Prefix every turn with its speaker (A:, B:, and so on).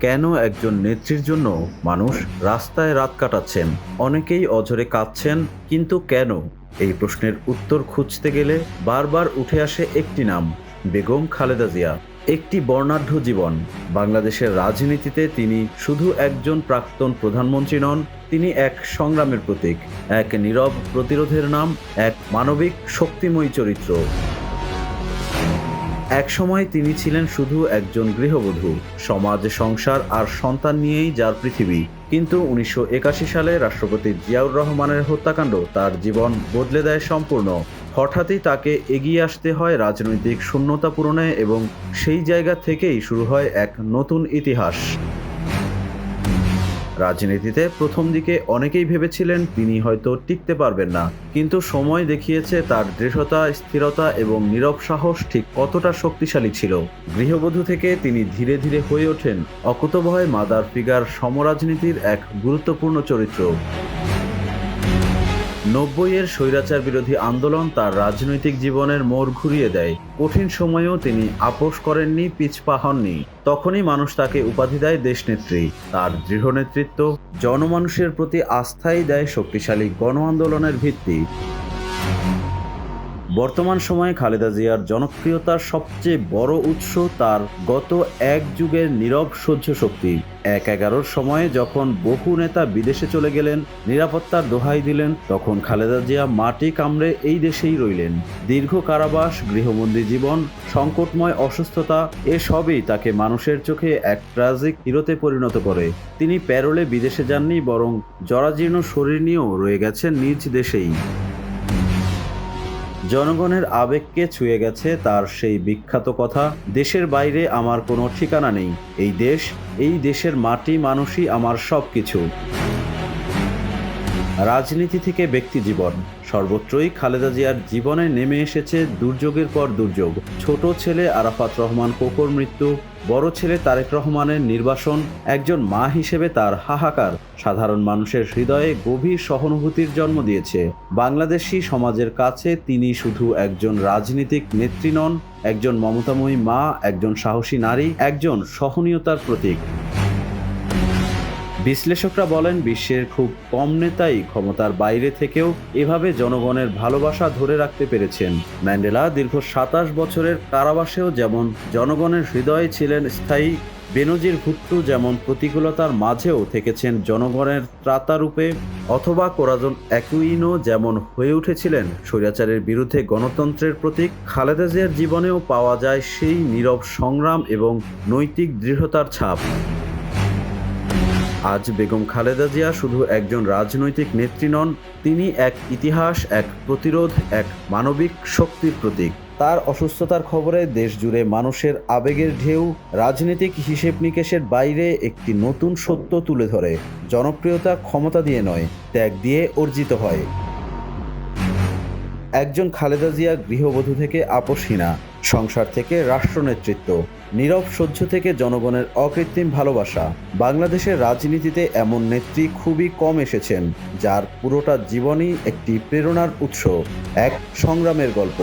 A: কেন একজন নেত্রীর জন্য মানুষ রাস্তায় রাত কাটাচ্ছেন? অনেকেই অঝরে কাঁদছেন, কিন্তু কেন? এই প্রশ্নের উত্তর খুঁজতে গেলে বারবার উঠে আসে একটি নাম, বেগম খালেদা জিয়া। একটি বর্ণাঢ্য জীবন। বাংলাদেশের রাজনীতিতে তিনি শুধু একজন প্রাক্তন প্রধানমন্ত্রী নন, তিনি এক সংগ্রামের প্রতীক, এক নীরব প্রতিরোধের নাম, এক মানবিক শক্তিময়ী চরিত্র। একসময় তিনি ছিলেন শুধু একজন গৃহবধূ, সমাজ, সংসার আর সন্তান নিয়েই যার পৃথিবী। কিন্তু উনিশশো একাশি সালে রাষ্ট্রপতি জিয়াউর রহমানের হত্যাকাণ্ড তার জীবন বদলে দেয় সম্পূর্ণ। হঠাৎই তাকে এগিয়ে আসতে হয় রাজনৈতিক শূন্যতা পূরণে এবং সেই জায়গা থেকেই শুরু হয় এক নতুন ইতিহাস। রাজনীতিতে প্রথম দিকে অনেকেই ভেবেছিলেন তিনি হয়তো টিকতে পারবেন না, কিন্তু সময় দেখিয়েছে তার দৃঢ়তা, স্থিরতা এবং নীরব সাহস ঠিক কতটা শক্তিশালী ছিল। গৃহবধূ থেকে তিনি ধীরে ধীরে হয়ে ওঠেন অকুতভয় মাদার ফিগার সমরাজনীতির এক গুরুত্বপূর্ণ চরিত্র। নব্বইয়ের স্বৈরাচার বিরোধী আন্দোলন তার রাজনৈতিক জীবনের মোড় ঘুরিয়ে দেয়। কঠিন সময়েও তিনি আপোষ করেননি, পিছপা হননি। তখনই মানুষ তাকে উপাধি দেয় দেশনেত্রী। তার দৃঢ় নেতৃত্ব জনমানুষের প্রতি আস্থাই দেয় শক্তিশালী গণ আন্দোলনের ভিত্তি। বর্তমান সময়ে খালেদা জিয়ার জনপ্রিয়তার সবচেয়ে বড় উৎস তার গত এক যুগের নীরব সহ্য শক্তি এক এগারোর সময়ে যখন বহু নেতা বিদেশে চলে গেলেন, নিরাপত্তার দোহাই দিলেন, তখন খালেদা জিয়া মাটি কামড়ে এই দেশেই রইলেন। দীর্ঘ কারাবাস, গৃহবন্দী জীবন, সংকটময় অসুস্থতা, এসবই তাকে মানুষের চোখে এক ট্রাজিক হিরোতে পরিণত করে। তিনি প্যারোলে বিদেশে যাননি, বরং জরাজীর্ণ শরীর নিয়েও রয়ে গেছেন নিজ দেশেই। জনগণের আবেগকে ছুঁয়ে গেছে তার সেই বিখ্যাত কথা, দেশের বাইরে আমার কোনো ঠিকানা নেই, এই দেশ, এই দেশের মাটি মানুষই আমার সব কিছু রাজনীতি থেকে ব্যক্তি জীবন, সর্বত্রই খালেদা জিয়ার জীবনে নেমে এসেছে দুর্যোগের পর দুর্যোগ। ছোট ছেলে আরাফাত রহমান কোকর মৃত্যু, বড় ছেলে তারেক রহমানের নির্বাসন, একজন মা হিসেবে তার হাহাকার। সাধারণ মানুষের হৃদয়ে গভীর সহানুভূতির জন্ম দিয়েছে। বাংলাদেশি সমাজের কাছে তিনি শুধু একজন রাজনীতিক নেত্রী নন, একজন মমতাময়ী মা, একজন সাহসী নারী, একজন সহনীয়তার প্রতীক। বিশ্লেষকরা বলেন, বিশ্বের খুব কম নেতাই ক্ষমতার বাইরে থেকেও এভাবে জনগণের ভালোবাসা ধরে রাখতে পেরেছেন। ম্যান্ডেলা দীর্ঘ সাতাশ বছরের কারাবাসেও যেমন জনগণের হৃদয়ে ছিলেন স্থায়ী বেনজির ভুট্টু যেমন প্রতিকূলতার মাঝেও থেকেছেন জনগণের ত্রাতারূপে, অথবা কোরাজন অ্যাকুইনো যেমন হয়ে উঠেছিলেন স্বৈরাচারের বিরুদ্ধে গণতন্ত্রের প্রতীক, খালেদা জিয়ার জীবনেও পাওয়া যায় সেই নীরব সংগ্রাম এবং নৈতিক দৃঢ়তার ছাপ। আজ বেগম খালেদা জিয়া শুধু একজন রাজনৈতিক নেত্রী নন, তিনি এক ইতিহাস, এক প্রতিরোধ, এক মানবিক শক্তির প্রতীক। তার অসুস্থতার খবরে দেশ জুড়ে মানুষের আবেগের ঢেউ, রাজনৈতিক হিসেব নিকেশের বাইরে একটি নতুন সত্য তুলে ধরে। জনপ্রিয়তা ক্ষমতা দিয়ে নয়, ত্যাগ দিয়ে অর্জিত হয়। একজন খালেদা জিয়া গৃহবধূ থেকে আপোষহীনা সংসার থেকে রাষ্ট্র নেতৃত্ব নীরব সহ্য থেকে জনগণের অকৃত্রিম ভালোবাসা। বাংলাদেশের রাজনীতিতে এমন নেত্রী খুবই কম এসেছেন, যার পুরোটা জীবনই একটি প্রেরণার উৎস, এক সংগ্রামের গল্প।